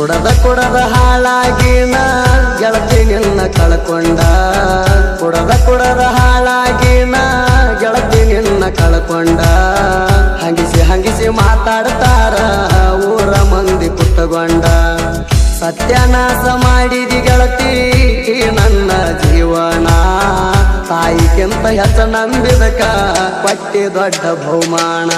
ಕುಡದ ಹಾಳಾಗಿನ ಗೆಳತಿ ನಿನ್ನ ಕಳ್ಕೊಂಡ. ಕೊಡದ ಕೊಡದ ಹಾಳಾಗಿನ ಗೆಳತಿ ನಿನ್ನ ಕಳ್ಕೊಂಡ. ಹಂಗಿಸಿ ಹಂಗಿಸಿ ಮಾತಾಡ್ತಾರ ಊರ ಮಂದಿ ಪುಟ್ಟಗೊಂಡ. ಸತ್ಯನಾಶ ಮಾಡಿದಿ ಗೆಳತಿ ನನ್ನ ಜೀವನ. ತಾಯಿಗಿಂತ ಹೆಚ್ಚ ನಂಬಿದಕ ಪಟ್ಟಿ ದೊಡ್ಡ ಬಹುಮಾನ.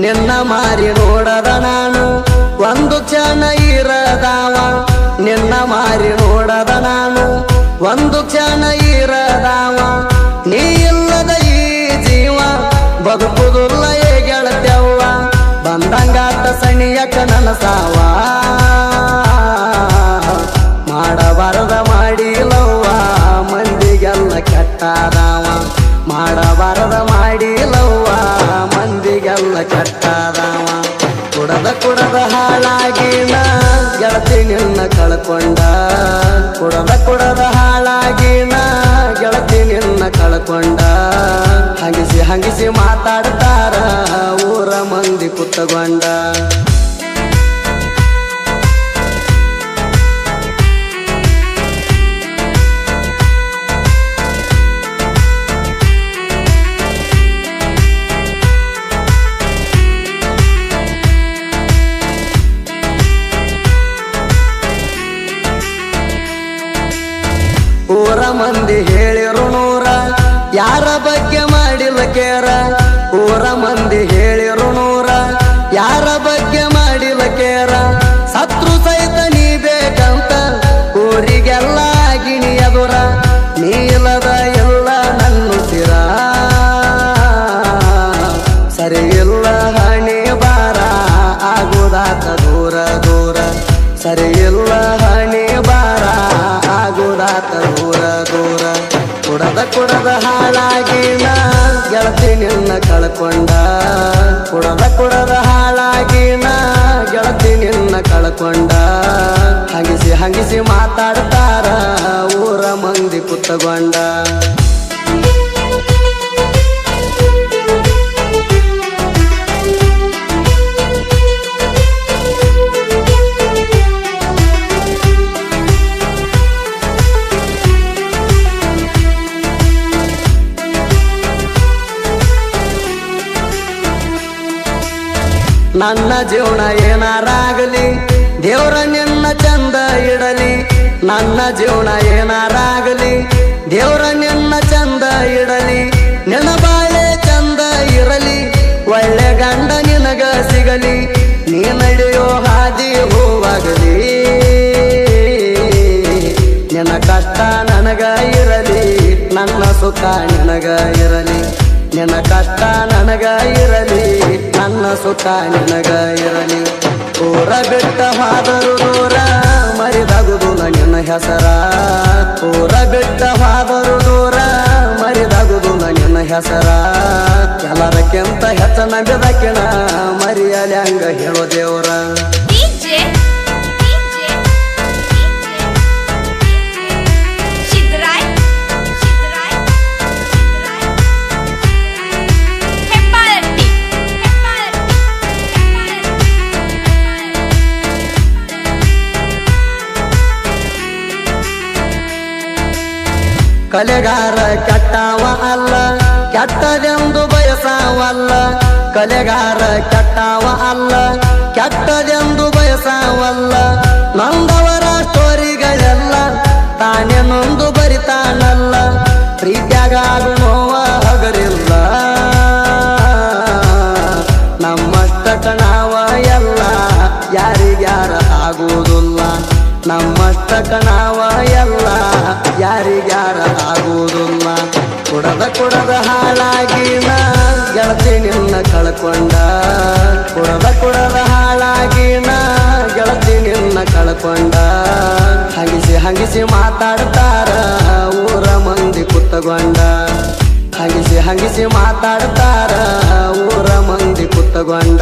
ನಿನ್ನ ಮಾರಿ ನೋಡದ ನಾನು, ಒಂದು ಕ್ಷಣ ಇರದಾವ. ನಿನ್ನ ಮಾರಿ ನೋಡದ ನಾನು, ಒಂದು ಕ್ಷಣ ಇರದಾವ. ನೀ ಇಲ್ಲದ ಈ ಜೀವ ಬದುಕುದುಲ್ಲ ಏ ಗೆಳತ್ಯವ್ವ ಬಂದಂಗಾತ ಸಣಿಯಕ ನನಸಾವ. ಮಾಡಬಾರದ ಮಾಡಿಲವ್ವ, ಮಂದಿಗೆಲ್ಲ ಕೆಟ್ಟದಾವ. ಮಾಡಬಾರದ ಮಾಡಿಲವ್ವ ಕೆಟ್ಟದಾವ. ಕುಡದ ಕುಡದ ಹಾಳಾಗಿನ ಗೆಳತಿ ನಿನ್ನ ಕಳ್ಕೊಂಡ. ಕುಡದ ಕುಡದ ಹಾಳಾಗಿಲ್ಲ. ಗೆಳತಿ ನಿನ್ನ ಕಳ್ಕೊಂಡ. ಹಂಗಿಸಿ ಹಂಗಿಸಿ ಮಾತಾಡ್ತಾರ ಊರ ಮಂದಿ ಕುತ್ತಗೊಂಡ. ಮಂದಿ ಹೇಳಿರು ನೂರ. ಯಾರ ಬಗ್ಗೆ ಮಾಡಿಲ್ಲ ಕೇರ? ಊರ ಮಂದಿ ಹೇಳಿರು ನೂರ. ಯಾರ ಬಗ್ಗೆ ಮಾಡಿಲ್ಲ ಕೇರ? ಸತ್ರು ಸಹಿತ ನೀ ಬೇಕಂತ ಊರಿಗೆಲ್ಲ ಗಿಣಿ ಎದುರ. ನೀಲದ ಎಲ್ಲ ನನ್ನುತ್ತಿರ ಸರಿ ಇಲ್ಲ ಹಣಿ ಬಾರ ಆಗುದಾತ ದೂರ ದೂರ. ಸರಿ ಇಲ್ಲ ಕುಡದ ಹಾಳಾಗಿ ನಾ ಗೆಳತಿ ನಿನ್ನ ಕಳ್ಕೊಂಡ. ಕುಡದ ಕುಡದ ನಾ ಗೆಳತಿ ನಿನ್ನ ಕಳ್ಕೊಂಡ. ಹಂಗಿಸಿ ಹಂಗಿಸಿ ಮಾತಾಡ್ತಾರ ಊರ ಮಂದಿ ಕುತ್ತಗೊಂಡ. ನನ್ನ ಜೀವನ ಏನಾರಾಗಲಿ, ದೇವ್ರ ನಿನ್ನ ಚಂದ ಇಡಲಿ. ನನ್ನ ಜೀವನ ಏನಾರಾಗಲಿ, ದೇವ್ರ ನಿನ್ನ ಚಂದ ಇಡಲಿ. ನಿನ್ನ ಬಾಳೆ ಚಂದ ಇರಲಿ, ಒಳ್ಳೆ ಗಂಡ ನಿನಗ ಸಿಗಲಿ. ನೀ ನಡೆಯೋ ಹಾದಿ ಹೂವಾಗಲಿ. ನಿನ್ನ ಕಷ್ಟ ನನಗ ಇರಲಿ, ನನ್ನ ಸುಖ ನಿನಗ ಇರಲಿ. ನಿನ್ನ ಕಷ್ಟ ನನಗ ಇರಲಿ, ನನ್ನ ಸುಖ ನಿನಗ ಇರಲಿ. ಊರ ಬಿಟ್ಟ ಹಾದರು ದೂರ ಮರಿದಾಗುದು ನನ್ನ ಹೆಸರ. ಊರ ಬಿಟ್ಟ ಹಾದರು ದೂರ ಮರಿದಾಗುದು ನನ್ನ ಹೆಸರ. ಎಲ್ಲರಕ್ಕಿಂತ ಹೆಚ್ಚ ನಂಬಿದಕ್ಕಿನ ಮರಿಯಲಿ ಹಂಗ ಹೇಳೋ ದೇವ್ರ. ಕಲೆಗಾರ ಕೆಟ್ಟವ ಅಲ್ಲ, ಕೆಟ್ಟದೆಂದು ಬಯಸಾವಲ್ಲ. ಕಲೆಗಾರ ಕೆಟ್ಟವ ಅಲ್ಲ, ಕೆಟ್ಟದೆಂದು ಬಯಸಾವಲ್ಲ. ನಂದವರ ಸ್ಟೋರಿಗಳೆಲ್ಲ ತಾನೇ ನೊಂದು ಬರಿತಾನಲ್ಲ. ಪ್ರೀತಿಯಾಗ ನೋವ ಹಗರಿಲ್ಲ. ನಮ್ಮಷ್ಟಕ ನಾವ ಎಲ್ಲ ಯಾರಿಗ್ಯಾರ ಆಗುವುದಿಲ್ಲ ನಮ್ಮಷ್ಟಕ ನಾವ ಎಲ್ಲ ಯಾರಿಗ್ಯಾರ ಆಗುವುದಿಲ್ಲ ಕುಡದ ಕುಡದ ಹಾಳಾಗಿನ, ಗೆಳತಿ ನಿನ್ನ ಕಳ್ಕೊಂಡ. ಕುಡದ ಕುಡದ ಹಾಳಾಗಿನ, ಗೆಳತಿ ನಿನ್ನ ಕಳ್ಕೊಂಡ. ಹಂಗಿಸಿ ಹಂಗಿಸಿ ಮಾತಾಡ್ತಾರ, ಊರ ಮಂದಿ ಕುತ್ತಗೊಂಡ. ಹಂಗಿಸಿ ಹಂಗಿಸಿ ಮಾತಾಡ್ತಾರ, ಊರ ಮಂದಿ ಕುತ್ತಗೊಂಡ.